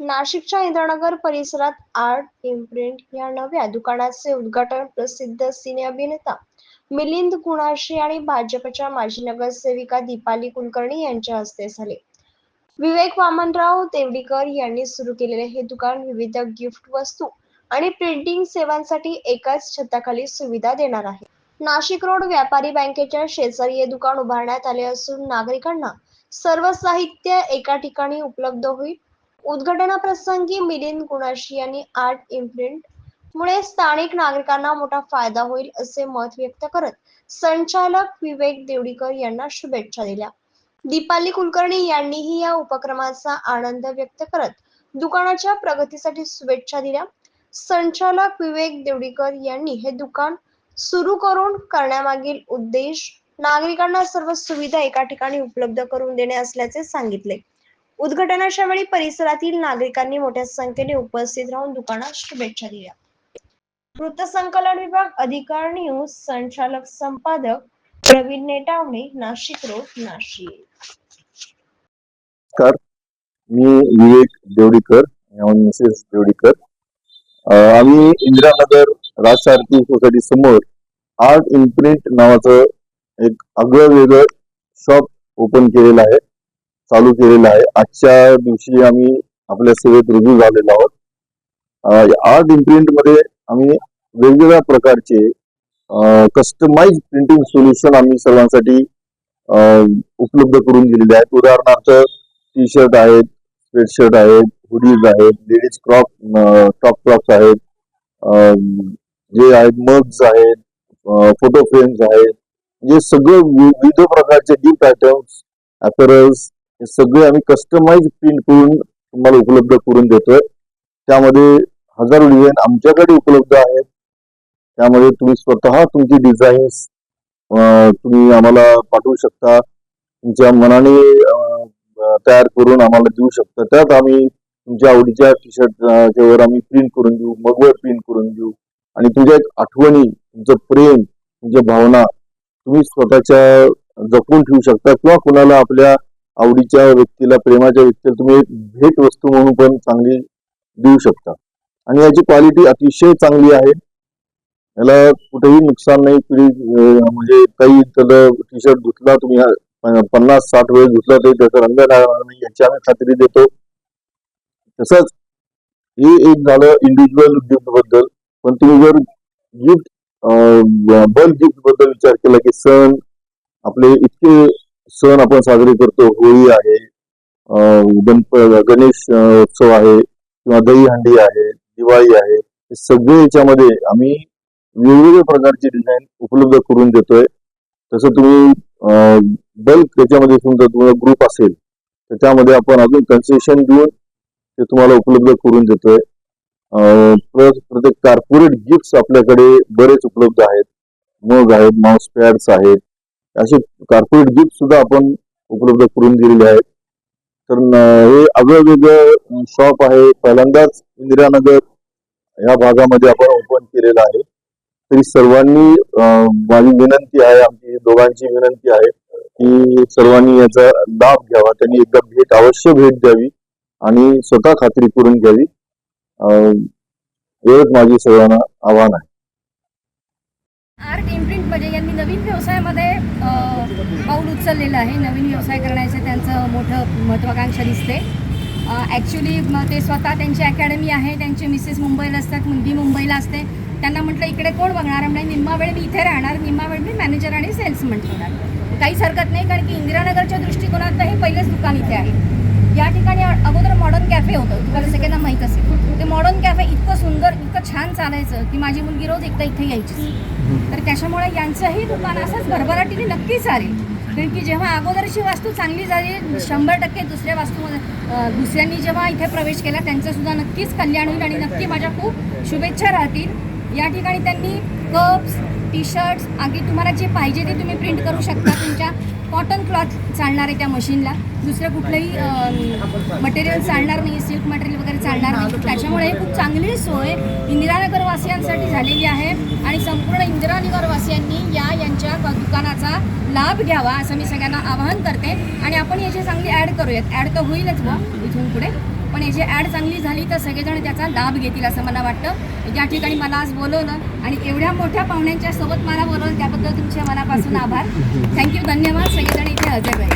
नाशिकच्या इंद्रनगर परिसरात art imprint या नव्या दुकानाचे उद्घाटन प्रसिद्ध सिने अभिनेता मिलिंद कुणाशी आणि भाजपच्या माजी नगरसेविका दीपाली कुलकर्णी यांच्या हस्ते झाले. विवेक वामनराव तेवडीकर यांनी सुरू केलेले हे दुकान विविध गिफ्ट वस्तू आणि प्रिंटिंग सेवांसाठी एकाच छताखाली सुविधा देणार आहे. नाशिक रोड व्यापारी बँकेच्या शेजारी हे दुकान उभारण्यात आले असून नागरिकांना सर्व साहित्य एका ठिकाणी उपलब्ध होईल उद्घाटनाप्रसंगी मिलिंद कुणाशी यांनी आर्ट इम्प्रिंट मुळे स्थानिक नागरिकांना मोठा फायदा होईल असे मत व्यक्त करत संचालक विवेक देवडीकर यांना शुभेच्छा दिल्या. दीपाली कुलकर्णी यांनीही या उपक्रमाचा आनंद व्यक्त करत दुकानाच्या प्रगतीसाठी शुभेच्छा दिल्या. संचालक विवेक देवडीकर यांनी हे दुकान सुरू करून करण्यामागील उद्देश नागरिकांना सर्व सुविधा एका ठिकाणी उपलब्ध करून देणे असल्याचे सांगितले. उद्घाटनाच्या वेळी परिसरातील नागरिकांनी मोठ्या संख्येने उपस्थित राहून दुकानात शुभेच्छा दिल्या. वृत्तसंकलन विभाग अधिकार न्यूज संचालक संपादक प्रवीण नेटावणे नाशिक रोड नाशिक. नमस्कार. मी विवेक देवडीकर मिसेस देवडीकर. आम्ही इंदिरानगर राजसारथी सोसायटी समोर आर्ट इम्प्रिंट नावाचं एक आगळं वेगळं शॉप ओपन केलेलं आहे. चालू केलेलं आहे. आजच्या दिवशी आम्ही आपल्या सेवेत रुजू झालेलो आहोत. आर्ट इम्प्रिंटमध्ये आम्ही वेगवेगळ्या प्रकारचे कस्टमाइज प्रिंटिंग सोल्युशन आम्ही सर्वांसाठी उपलब्ध करून दिलेले आहेत. उदाहरणार्थ टी शर्ट आहेत स्वेटशर्ट आहेत हुडीज आहेत लेडीज क्रॉप टॉप क्रॉप्स आहेत जे आहेत मग्स आहेत फोटो फ्रेम्स आहेत. जे सगळं वि- विविध प्रकारचे गिफ्ट आयटम्स ॲपरल्स हे सगळे आम्ही कस्टमाइज प्रिंट करून तुम्हाला उपलब्ध करून देतोय. त्यामध्ये हजारो डिझाईन आमच्याकडे उपलब्ध आहेत. त्यामध्ये तुम्ही स्वतः तुमची डिझाईन्स तुम्ही आम्हाला पाठवू शकता. तुमच्या मनाने तयार करून आम्हाला देऊ शकता. त्यात आम्ही तुमच्या आवडीच्या टी शर्टच्या वर आम्ही प्रिंट करून देऊ मगवर प्रिंट करून देऊ. आणि तुमच्या एक आठवणी तुमचं प्रेम तुमच्या भावना तुम्ही स्वतःच्या जपून ठेवू शकता किंवा कुणाला आपल्या आवडीच्या व्यक्तीला प्रेमाच्या व्यक्तीला तुम्ही एक भेट वस्तू म्हणून पण चांगली देऊ शकता. आणि याची क्वालिटी अतिशय चांगली आहे. याला कुठेही नुकसान नाही पिढी म्हणजे काही त्याला टी शर्ट धुतला तुम्ही पन्नास साठ वेळ धुतला तरी त्याचा रंग लागणार नाही याची आम्ही खात्री देतो. तसंच हे एक झालं इंडिव्हिज्युअल गिफ्टबद्दल पण तुम्ही जर गिफ्ट बल्क गिफ्टबद्दल विचार केला की सण आपले इतके सण आपण साजरे करतो. होळी आहे गणप गणेश उत्सव आहे किंवा दहीहंडी आहे दिवाळी आहे. हे सगळे याच्यामध्ये आम्ही वेगवेगळ्या प्रकारचे डिझाईन उपलब्ध करून देतोय. तसं तुम्ही बल्क त्याच्यामध्ये तुमचा तुम्हाला ग्रुप असेल तर त्यामध्ये आपण अजून कन्सेशन देऊन ते तुम्हाला उपलब्ध करून देतोय. प्लस प्रत्येक कार्पोरेट गिफ्ट आपल्याकडे बरेच उपलब्ध आहेत. मग आहेत माउस पॅड्स आहेत असे कार्पोरेट गिफ्ट सुद्धा आपण उपलब्ध करून दिलेले आहेत. तर हे आगळंवेगळं शॉप आहे. पहिल्यांदाच इंदिरानगर या भागामध्ये आपण ओपन केलेलं आहे. तरी सर्वांनी माझी विनंती आहे आमची दोघांची विनंती आहे की सर्वांनी याचा लाभ घ्यावा. त्यांनी एकदा भेट अवश्य भेट द्यावी आणि स्वतः खात्री करून घ्यावी. एवढंच माझी सर्वांना आव्हान आहे. पाहिजे यांनी नवीन व्यवसायामध्ये पाऊल उचललेलं आहे. नवीन व्यवसाय करण्याचं त्यांचं मोठं महत्त्वाकांक्षा दिसते. ॲक्च्युली ते स्वतः त्यांची अकॅडमी आहे. त्यांची मिसेस मुंबईला असतात मुलगी मुंबईला असते. त्यांना म्हटलं इकडे कोण बघणार? म्हणजे निम्मा वेळ मी इथे राहणार. निम्मा वेळ मी मॅनेजर आणि सेल्समन ठेवणार काहीच हरकत नाही कारण की इंदिरानगरच्या दृष्टिकोनात हे पहिलेच दुकान इथे आहे. या ठिकाणी अगोदर मॉडर्न कॅफे होतं. तुम्हाला सगळ्यांना माहीत असेल. ते मॉडर्न कॅफे इतकं सुंदर इतकं छान चालायचं की माझी मुलगी रोज एकदा इथे यायची तर त्याच्यामुळे यांचंही दुकान असंच भरभराटीने नक्की चालेल. कारण की जेव्हा अगोदरची वास्तू चांगली झाली शंभर टक्के दुसऱ्या वास्तूमध्ये दुसऱ्यांनी जेव्हा इथे प्रवेश केला त्यांचं सुद्धा नक्कीच कल्याण होईल आणि नक्की माझ्या खूप शुभेच्छा राहतील. या ठिकाणी त्यांनी कप्स टी शर्ट्स अगदी तुम्हाला जे पाहिजे ते तुम्ही प्रिंट करू शकता तुमच्या कॉटन क्लॉथ चालणार आहे त्या मशीनला दुसरं कुठलंही मटेरियल चालणार नाही सिल्क मटेरियल वगैरे चालणार नाही. त्याच्यामुळे ही खूप चांगली सोय इंदिरानगर वासियांसाठी झालेली आहे आणि संपूर्ण इंदिरानगर वासियांनी या यांच्या दुकानाचा लाभ घ्यावा असं मी सगळ्यांना आवाहन करते. आणि आपण याची चांगली ॲड करूयात. ॲड तर होईलच बा इथून पुढे. पण याची ॲड चांगली झाली तर सगळेजण त्याचा लाभ घेतील असं मला वाटतं. ज्या ठिकाणी मला आज बोलवलं आणि एवढ्या मोठ्या पाहुण्यांच्या सोबत मला बोलवलं त्याबद्दल तुमच्या मनापासून आभार. थँक्यू धन्यवाद. सगळेजण इथे हजर राहील.